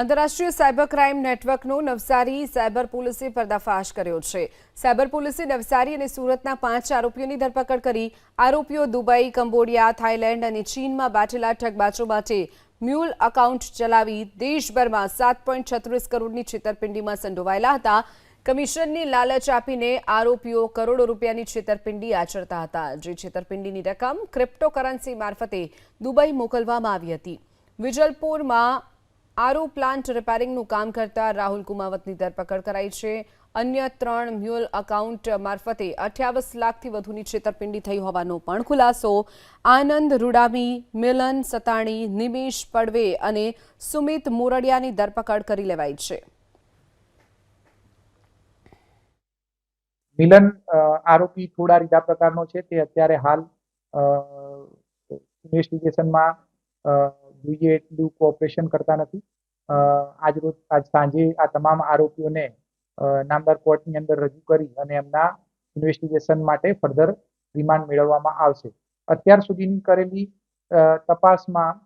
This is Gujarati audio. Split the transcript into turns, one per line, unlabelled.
આંતરરાષ્ટ્રીય સાયબર ક્રાઇમ નેટવર્કનો નવસારી સાયબર પોલીસે પર્દાફાશ કર્યો છે. સાયબર પોલીસે નવસારી અને સુરતના પાંચ આરોપીઓની ધરપકડ કરી. આરોપીઓ દુબઈ, કંબોડિયા, થાઇલેન્ડ અને ચીનમાં બેઠેલા ઠગબાજો માટે મ્યુલ એકાઉન્ટ ચલાવી દેશભરમાં સાત પોઈન્ટ છત્રીસ કરોડની છેતરપિંડીમાં સંડોવાયેલા હતા. કમિશનની લાલચ આપીને આરોપીઓ કરોડો રૂપિયાની છેતરપિંડી આચરતા હતા, જે છેતરપિંડીની રકમ ક્રિપ્ટોકરન્સી મારફતે દુબઈ મોકલવામાં આવી હતી. વિજલપુરમાં આરો પ્લાન્ટ રિપેરિંગનું કામ કરતા રાહુલ કુમાવતની ધરપકડ કરાઈ છે. અન્ય ત્રણ મ્યુઅલ એકાઉન્ટ મારફતે અઠ્યાવીસ લાખથી વધુની છેતરપિંડી થઈ હોવાનો પણ ખુલાસો. આનંદ રૂડામી, મિલન સતાણી નિમેશ પડવે અને સુમિત મોરડિયાની ધરપકડ કરી લેવાઈ છે.
મિલન આરોપી થોડા રીધા પ્રકારનો છે. તે અત્યારે હાલ ઇન્વેસ્ટિગેશનમાં જોઈએ એટલું કોઓપરેશન કરતા નથી. આજ આજ સાંજે આ તમામ આરોપીઓને નામદાર કોર્ટની અંદર રજૂ કરી અને એમના ઇન્વેસ્ટિગેશન માટે ફર્ધર રિમાન્ડ મેળવવામાં આવશે. અત્યાર સુધીની કરેલી તપાસમાં